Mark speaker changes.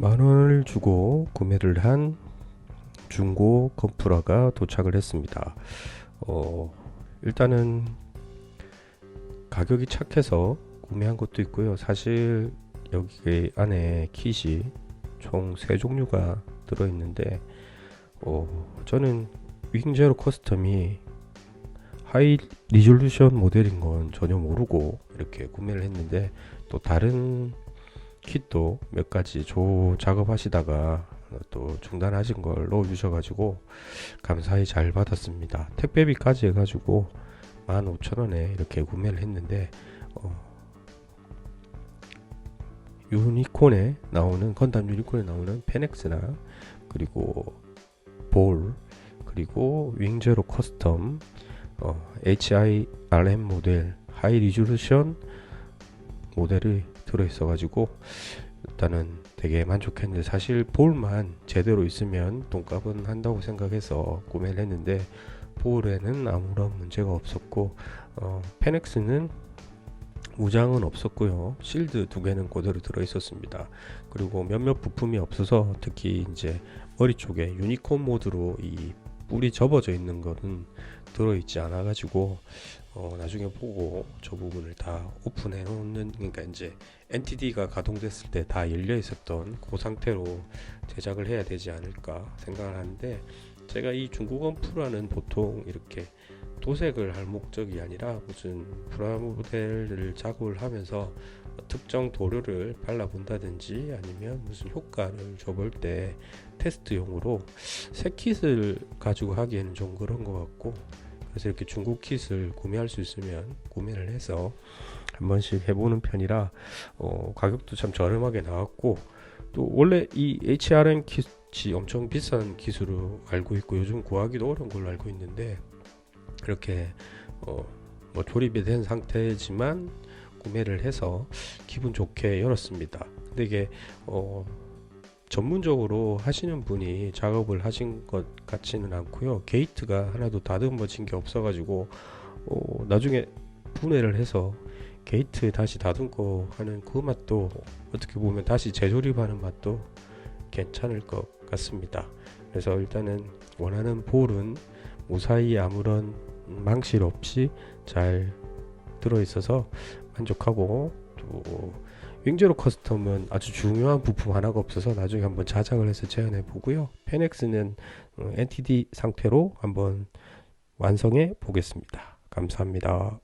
Speaker 1: 만 원을 주고 구매를 한 중고 컴프라가 도착을 했습니다. 어, 일단은 가격이 착해서 구매한 것도 있고요. 사실 여기 안에 킷이 총 세 종류가 들어 있는데 어, 저는 윙제로 커스텀이 하이 리졸루션 모델인 건 전혀 모르고 이렇게 구매를 했는데 또 다른 킷도 몇 가지 조 작업하시다가 또 중단하신 걸 넣어주셔가지고 감사히 잘 받았습니다. 택배비까지 해가지고 15,000원에 이렇게 구매를 했는데 어, 유니콘에 나오는 건담 유니콘에 나오는 페넥스나 그리고 볼 그리고 윙제로 커스텀 어, HIRM 모델 하이 리졸루션 모델이 들어있어 가지고 일단은 되게 만족했는데 사실 볼만 제대로 있으면 돈값은 한다고 생각해서 구매를 했는데 볼에는 아무런 문제가 없었고 어, 페넥스는 무장은 없었고요. 실드 두 개는 그대로 들어 있었습니다. 그리고 몇몇 부품이 없어서 특히 이제 머리 쪽에 유니콘 모드로 이 뿔이 접어져 있는 거는 들어 있지 않아 가지고 어, 나중에 보고 저 부분을 다 오픈해 놓는 그러니까 이제 NTD가 가동됐을 때 다 열려 있었던 그 상태로 제작을 해야 되지 않을까 생각을 하는데 제가 이 중국 원프라는 보통 이렇게 도색을 할 목적이 아니라 무슨 프라모델을 작업을 하면서 특정 도료를 발라본다든지 아니면 무슨 효과를 줘볼 때 테스트용으로 새 킷을 가지고 하기에는 좀 그런 것 같고 그래서 이렇게 중국 킷을 구매할 수 있으면 구매를 해서 한 번씩 해보는 편이라 어, 가격도 참 저렴하게 나왔고 또 원래 이 HRM 킷이 엄청 비싼 킷으로 알고 있고 요즘 구하기도 어려운 걸로 알고 있는데 그렇게 어, 뭐 조립이 된 상태지만 구매를 해서 기분 좋게 열었습니다. 근데 이게 어, 전문적으로 하시는 분이 작업을 하신 것 같지는 않고요. 게이트가 하나도 다듬어진 게 없어가지고 어, 나중에 분해를 해서 게이트 다시 다듬고 하는 그 맛도 어떻게 보면 다시 재조립하는 맛도 괜찮을 것 같습니다. 그래서 일단은 원하는 볼은 무사히 아무런 망실 없이 잘 들어 있어서 만족하고 또 윙제로 커스텀은 아주 중요한 부품 하나가 없어서 나중에 한번 자작을 해서 재현해 보고요. 페넥스는 NTD 상태로 한번 완성해 보겠습니다. 감사합니다.